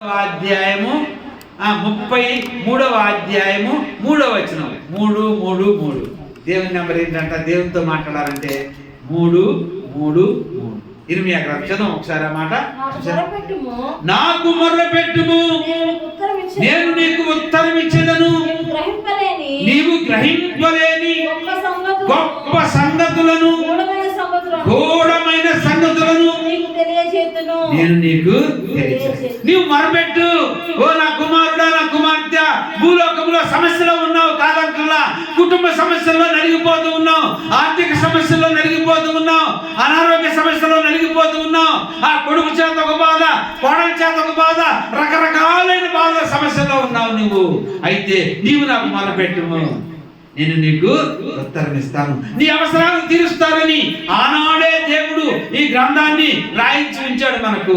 అధ్యాయము ఆ, ముప్పై మూడవ అధ్యాయము మూడవ వచనం. మూడు మూడు మూడు. దేవుని నెంబర్ ఏంటంట? దేవునితో మాట్లాడాలంటే మూడు మూడు మూడు. ఇరిమియా గ్రంథం. చదువు ఒకసారి ఆ మాట. నాకు మొర్ర పెట్టుము నేను నీకు ఉత్తరం ఇచ్చేదను. నీవు గ్రహింపలేని గొప్ప సంగతులను ఘోరమైన సంగతులను నీకు తెలియజేతును నేను నీకు. నీవు మొరపెట్టు. ఓ నా కుమారుడా నా కుమార్తె భూలోకంలో సమస్యలో ఉన్నావు కాదంటున్నా. కుటుంబ సమస్యల్లో నలిగిపోతూ ఉన్నావు. ఆర్థిక సమస్యల్లో నలిగిపోతూ ఉన్నావు. అనారోగ్య సమస్యలో నలిగిపోతూ ఉన్నావు. ఆ కొడుకు చేత ఒక బాధ కోడల చేత ఒక బాధ రకరకాలైన బాధ సమస్యల్లో ఉన్నావు నువ్వు. అయితే నీవు నాకు మొరపెట్టుము నేను నీకు ఉత్తరం ఇస్తాను. నీ అవసరాలు తీరుస్తానని ఆనాడే దేవుడు ఈ గ్రంథాన్ని రాయించి ఉంచాడు మనకు.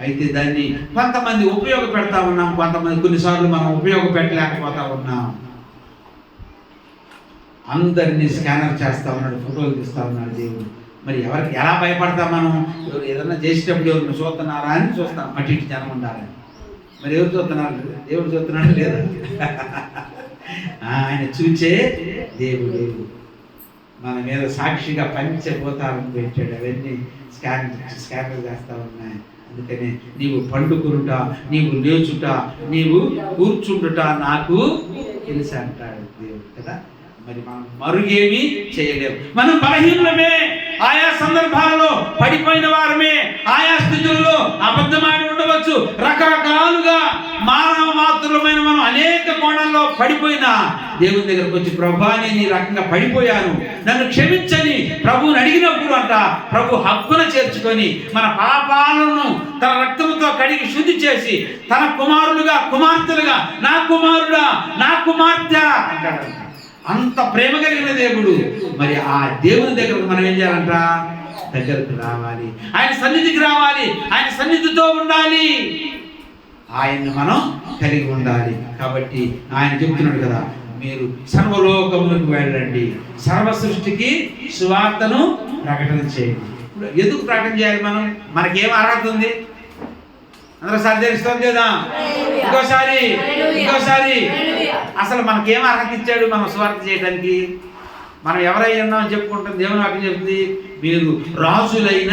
అయితే దాన్ని కొంతమంది ఉపయోగపెడతా ఉన్నాం కొంతమంది కొన్నిసార్లు మనం ఉపయోగపెట్టలేకపోతా ఉన్నాం. అందరినీ స్కానర్ చేస్తా ఉన్నాడు ఫోటోలు తీస్తా ఉన్నాడు దేవుడు. మరి ఎవరికి ఎలా భయపడతాం మనం? ఎవరు ఏదన్నా చేసేటప్పుడు ఎవరిని చూస్తున్నారా అని చూస్తాం అటు ఇటు జనం ఉండాలని. మరి ఎవరు చూస్తున్నారు? దేవుడు చూస్తున్నాడు లేదా? ఆయన చూచే దేవుడు. మన మీద సాక్షిగా పంచభూతాలను పెంచాడు అవన్నీ స్కాన్ స్కానర్ చేస్తా ఉన్నాయి. అందుకనే నీవు పండుకునుట నీవు లేచుట నీవు కూర్చుండుట నాకు తెలుసు అంటాడు దేవుడు కదా. మరి మనం మరుగేమి చేయలేము మనం బలహీనమే ఆయా సందర్భాలలో పడిపోయిన వారమే. ఆయా స్థితుల్లో అబద్ధమాడి అనేక కోణాల్లో పడిపోయినా దేవుని దగ్గరకు వచ్చి ప్రభా నేను ఈ రకంగా పడిపోయాను. నన్ను క్షమించని ప్రభువుని అడిగినప్పుడు అంట ప్రభు హక్కున చేర్చుకొని మన పాపాలను తన రక్తముతో కడిగి శుద్ధి చేసి తన కుమారులుగా కుమార్తెలుగా నా కుమారుడా నా కుమార్తె అంటాడు అంత ప్రేమ కలిగిన దేవుడు. మరి ఆ దేవుని దగ్గరకు మనం ఏం చేయాలంట? దగ్గరకు రావాలి. ఆయన సన్నిధికి రావాలి. ఆయన సన్నిధితో ఉండాలి. ఆయన్ని మనం కలిగి ఉండాలి. కాబట్టి ఆయన చెప్తున్నాడు కదా మీరు సర్వలోకములకు వెళ్ళండి. సర్వ సృష్టికి సువార్తను ప్రకటన చేయండి. ఎందుకు ప్రకటన చేయాలి మనం? మనకేం అర్హత ఉంది? అందరూ సర్దేస్తాం కదా? ఇంకోసారి ఇంకోసారి. అసలు మనకేం అర్హత ఇచ్చాడు మనం స్వార్థ చేయడానికి మనం ఎవరై ఉన్నామని చెప్పుకుంటాం దేవుని వాక్యం చెప్తుంది మీరు రాజులైన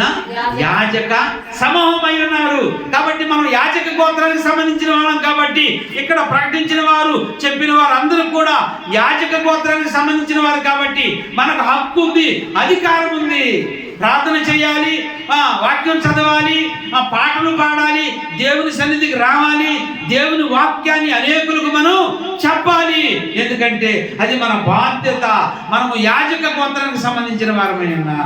యాజక సమూహమై ఉన్నారు. కాబట్టి మనం యాజక గోత్రానికి సంబంధించిన వాళ్ళం కాబట్టి ఇక్కడ ప్రకటించిన వారు చెప్పిన వారు అందరూ కూడా యాజక గోత్రానికి సంబంధించిన వారు కాబట్టి మనకు హక్కు ఉంది అధికారం ఉంది. ప్రార్థన చేయాలి వాక్యం చదవాలి ఆ, పాటలు పాడాలి దేవుని సన్నిధికి రావాలి దేవుని వాక్యాన్ని అనేకులకు మనం చెప్పాలి. ఎందుకంటే అది మన బాధ్యత. మనము యాజక గోత్రానికి సంబంధించిన వారమైనా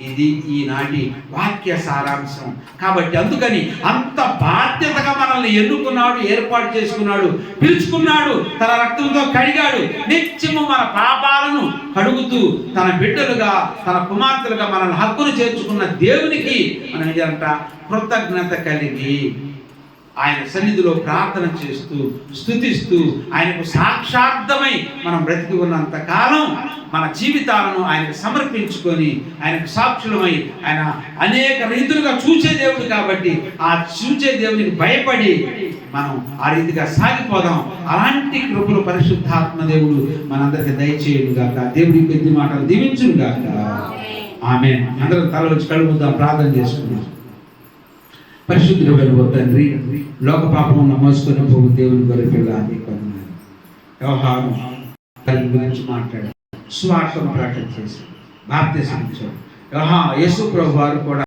ఇది ఈనాటి వాక్య సారాంశం. కాబట్టి అందుకని అంత బాధ్యతగా మనల్ని ఎన్నుకున్నాడు ఏర్పాటు చేసుకున్నాడు పిలుచుకున్నాడు తన రక్తంతో కడిగాడు. నిత్యము మన పాపాలను కడుగుతూ తన బిడ్డలుగా తన కుమార్తెలుగా మనల్ని హక్కును చేర్చుకున్న దేవునికి మనం ఏదంట కృతజ్ఞత కలిగి ఆయన సన్నిధిలో ప్రార్థన చేస్తూ స్థుతిస్తూ ఆయనకు సాక్షార్థమై మనం బ్రతికి ఉన్నంత కాలం మన జీవితాలను ఆయనకు సమర్పించుకొని ఆయనకు సాక్షులమై ఆయన అనేక రీతులుగా చూచే దేవుడు కాబట్టి ఆ చూచే దేవునికి భయపడి మనం ఆ రీతిగా సాగిపోదాం. అలాంటి కృపలు పరిశుద్ధాత్మ దేవుడు మనందరికి దయచేయుడు గాక దేవుడి కొద్ది మాటలు దీవించును గాక ఆమె అందరం తల వచ్చి కడుగుదాం ప్రార్థన చేసుకుందాం. పరిశుద్ధులు ఓ తండ్రి లోక పాపం మోసుకొని పోగు దేవుని గొర్రెపిల్ల నీకు వందనాలు. వ్యవహారం దాని గురించి మాట్లాడారు స్వార్థం ప్రకటన చేసి బాప్తీసం ఇచ్చాడు. వ్యవహారం యేసు ప్రభు వారు కూడా